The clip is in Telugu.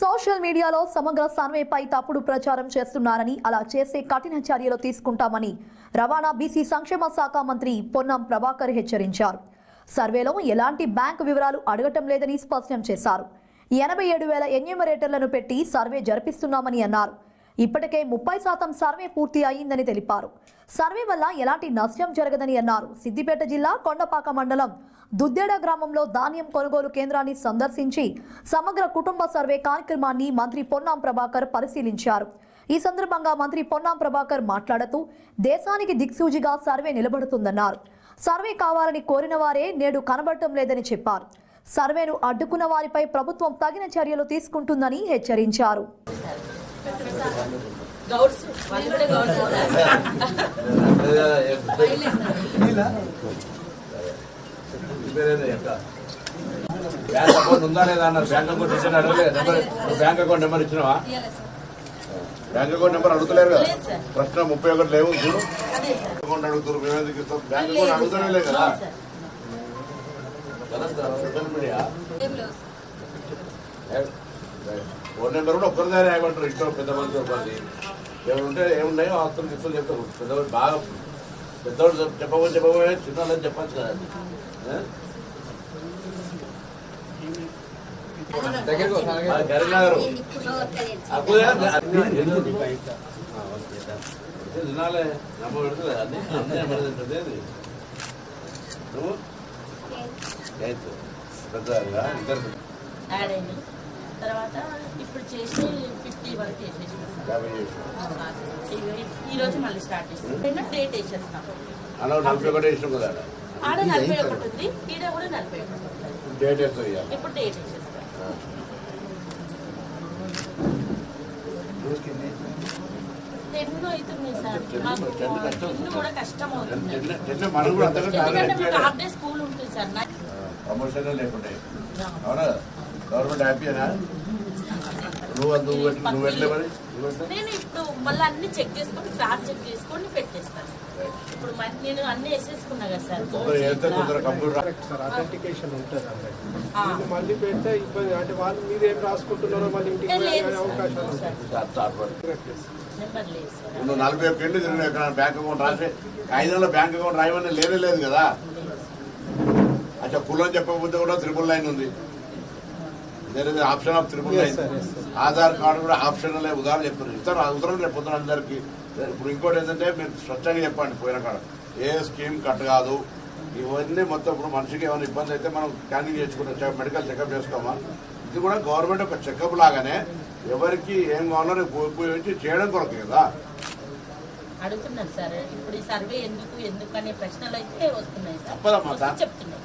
సోషల్ మీడియాలో సమగ్ర సర్వేపై తప్పుడు ప్రచారం చేస్తున్నారని అలా చేసే కఠిన చర్యలు తీసుకుంటామని రవాణా బీసీ సంక్షేమ శాఖ మంత్రి పొన్నం ప్రభాకర్ హెచ్చరించారు. సర్వేలో ఎలాంటి బ్యాంకు వివరాలు అడగటం లేదని స్పష్టం చేశారు. ఎనభై ఏడు వేల ఎన్యూమరేటర్లను పెట్టి సర్వే జరిపిస్తున్నామని అన్నారు. ఇప్పటికే ముప్పై శాతం సర్వే పూర్తి అయిందని తెలిపారు. సర్వే వల్ల ఎలాంటి నష్టం జరగదని అన్నారు. సిద్దిపేట జిల్లా కొండపాక మండలం దుద్దేడ గ్రామంలో ధాన్యం కొనుగోలు కేంద్రాన్ని సందర్శించి సమగ్ర కుటుంబ సర్వే కార్యక్రమాన్ని మంత్రి పొన్నాం ప్రభాకర్ పరిశీలించారు. ఈ సందర్భంగా మంత్రి పొన్నాం ప్రభాకర్ మాట్లాడుతూ దేశానికి దిక్సూచిగా సర్వే నిలబడుతుందన్నారు. సర్వే కావాలని కోరిన వారే నేడు కనబడటం లేదని చెప్పారు. సర్వేను అడ్డుకున్న వారిపై ప్రభుత్వం తగిన చర్యలు తీసుకుంటుందని హెచ్చరించారు. గౌడ్స్ వాళ్ళు కూడా గౌడ్స్ బ్యాంక్ అకౌంట్ ఉందా లేదా అన్నారు బ్యాంక్ అకౌంట్ ఇచ్చిన అడగలేదు నెంబర్ బ్యాంక్ అకౌంట్ నెంబర్ ఇచ్చినావా బ్యాంక్ అకౌంట్ నెంబర్ అడుగుతలేరు కదా. ప్రశ్న ముప్పై ఒకటి లేవు చూడు అకౌంట్ అడుగుతారు ఇస్తాం బ్యాంక్ అకౌంట్ అడుగుతూనే లేదు కదా సార్. కదా sir, social media. Phone number కూడా ఒక్కరిదే రాయమంటారు ఇష్టం పెద్ద మంది ఒకరిది ఏముంటే ఏమున్నాయో ఆస్తులు గిస్తులు చెప్తారు. పెద్దవాళ్ళు బాగా పెద్దవాళ్ళు చెప్- చెప్పబోయి చెప్పబోయే చిన్న వాళ్ళని చెప్పచ్చు కదా. తినాలే నమ్మ పెడుతుంది అన్ని అన్నీ పెడుతుంది నువ్వు? పెద్ద ఇద్దరు? తర్వాత ఇప్పుడు చేసి ఫిఫ్టీ వరకు వేసేసినాం సార్. ఈ- రోజు మళ్ళీ స్టార్ట్ చేస్తాం డేట్ నలభై ఒకటి కదా. ఆడ నలభై ఒకటి ఉంది. ఈడ కూడా నలభై ఒకటి డేట్ వేస్తుంది ఇప్పుడు డేట్ వేసేస్తాం. టెన్ అవుతుంది సార్. మాకు టెన్ కూడా కష్టం అవుతుంది ఎందుకంటే మాకు ఎక్కువ హాఫ్ డే స్కూల్ ఉంటుంది సార్. నాకు ప్రమోషన్ లేకుంటే. అవునా? గవర్నమెంట్ హ్యాపీనా నువ్వు అది నువ్వు పెట్టి- నువ్వు పెట్టలే మరి? నేను ఇప్పుడు మళ్ళీ అన్ని చెక్ చేసుకొని క్రాస్ చెక్ చేసుకొని పెట్టేస్తాను. ఇప్పుడు మరి నేను అన్ని వేసేసుకున్నా కదా సార్. తొందరగా వెళ్తే తొందరగా కంప్యూటర్ కరెక్ట్ సార్ అథెంటికేషన్ ఉంటుంది అందరికి ఆ. ఇది మళ్ళీ పెడితే ఇబ్బంది అంటే వాళ్ళు మీరు ఏం రాసుకుంటున్నారో మళ్ళీ ఇంటికి నువ్వు నలభై ఒక్క ఏళ్ళు తిరిగిన బ్యాంక్ అకౌంట్ రాసే ఐదేళ్ళ బ్యాంక్ అకౌంట్ రాయమని లేనే లేదు కదా? అచ్చా కులం చెప్పకపోతే కూడా త్రిపుల్ లైన్ ఉంది. There is option of triple sir. Aadhaar card కూడా ఆప్షన్ ఉదాహరణ చెప్తున్నారు. ఇస్తారు అవసరం రేపు పొద్దున అందరికి. ఇప్పుడు ఇంకోటి ఏంటంటే మీరు స్పష్టంగా చెప్పండి పోయిన కాడ. ఏ స్కీమ్ కట్ కాదు. ఇవన్నీ మొత్తం ఇప్పుడు మనిషికి ఏమైనా ఇబ్బంది అయితే మనం స్కానింగ్ చేసుకుంటాం మెడికల్ చెకప్ చేసుకోమా? ఇది కూడా గవర్నమెంట్ ఒక చెకప్ లాగానే ఎవరికి ఏం కావాలో రేపు ఉపయోగించి చేయడం కొరకు కదా. అడుగుతున్నాను సార్. ఇప్పుడు ఈ సర్వే ఎందుకు ఎందుకు అనే ప్రశ్నలు అయితే వస్తున్నాయి సార్. చెప్తున్నాను